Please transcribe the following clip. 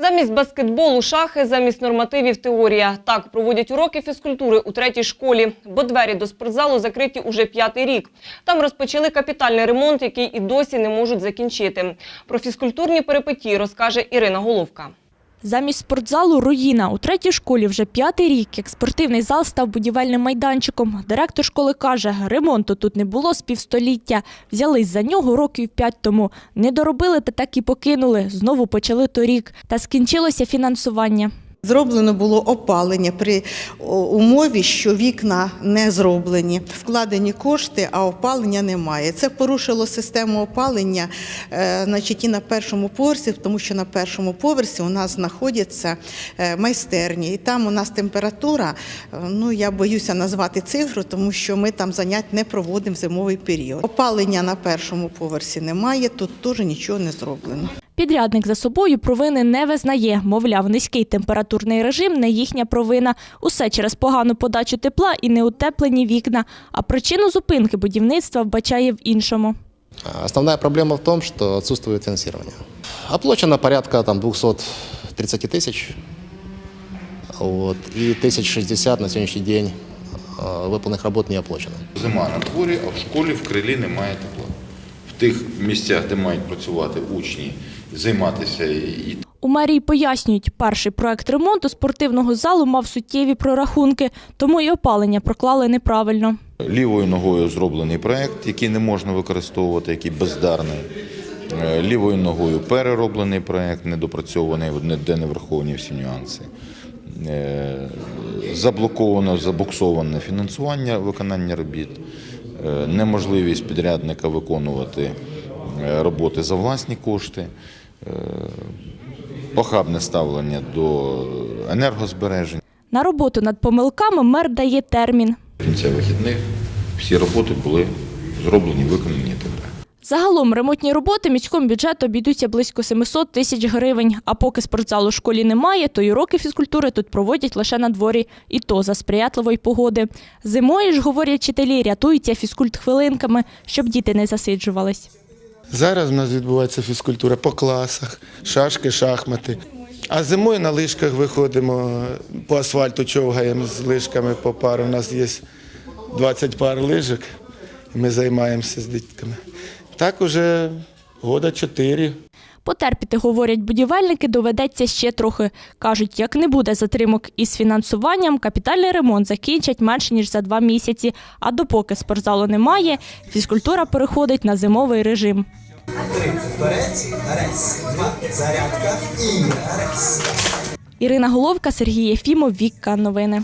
Замість баскетболу шахи, замість нормативів теорія. Так проводять уроки фізкультури у третій школі, бо двері до спортзалу закриті уже п'ятий рік. Там розпочали капітальний ремонт, який і досі не можуть закінчити. Про фізкультурні перипетії розкаже Ірина Головка. Замість спортзалу – руїна. У третій школі вже п'ятий рік, як спортивний зал став будівельним майданчиком. Директор школи каже, ремонту тут не було з півстоліття. Взялись за нього років п'ять тому. Не доробили та так і покинули. Знову почали торік. Та скінчилося фінансування. Зроблено було опалення при умові, що вікна не зроблені. Вкладені кошти, а опалення немає. Це порушило систему опалення е, значить, і на першому поверсі, тому що на першому поверсі у нас знаходяться е, майстерні. І там у нас температура, е, ну я боюся назвати цифру, тому що ми там занять не проводимо зимовий період. Опалення на першому поверсі немає, тут теж нічого не зроблено. Підрядник за собою провини не визнає. Мовляв, низький температурний режим не їхня провина. Усе через погану подачу тепла і неутеплені вікна. А причину зупинки будівництва вбачає в іншому. А Основная проблема в том, что отсутствует финансирование. Оплачено порядка там, 230 тысяч, вот, и 1060 на сегодняшний день э, выполненных работ не оплачено. Зима на дворі, а в школі в крилі немає тепла. Тих місцях, де мають працювати учні, займатися і У мерії пояснюють, перший проект ремонту спортивного залу мав суттєві прорахунки, тому і опалення проклали неправильно. лівою ногою зроблений проект, який не можна використовувати, який бездарний. Е, Лівою ногою перероблений проект, недопрацьований, де не враховані всі нюанси. Е, Заблоковано, забуксоване фінансування виконання робіт, неможливість підрядника виконувати е, роботи за власні кошти, е, похабне ставлення до енергозбережень. На роботу над помилками мер дає термін. В кінці вихідних всі роботи були зроблені, виконані і так далі. Загалом ремонтні роботи міському бюджету обійдуться близько 700 тисяч гривень. А поки спортзалу в школі немає, то й уроки фізкультури тут проводять лише на дворі, і то за сприятливої погоди. Зимою ж, говорять вчителі, рятуються фізкульт хвилинками, щоб діти не засиджувались. Зараз у нас відбувається фізкультура по класах, шашки, шахмати. А зимою на лижках виходимо по асфальту, човгаємо з лижками по пару. У нас є 20 пар лижок, і ми займаємося з дітками. Так уже года 4. Потерпіти, говорять будівельники, доведеться ще трохи. Кажуть, як не буде затримок із фінансуванням, капітальний ремонт закінчать менше ніж за два місяці. А допоки спортзалу немає, фізкультура переходить на зимовий режим. Ірина Головка, Сергій Єфімов, Вікка. Новини.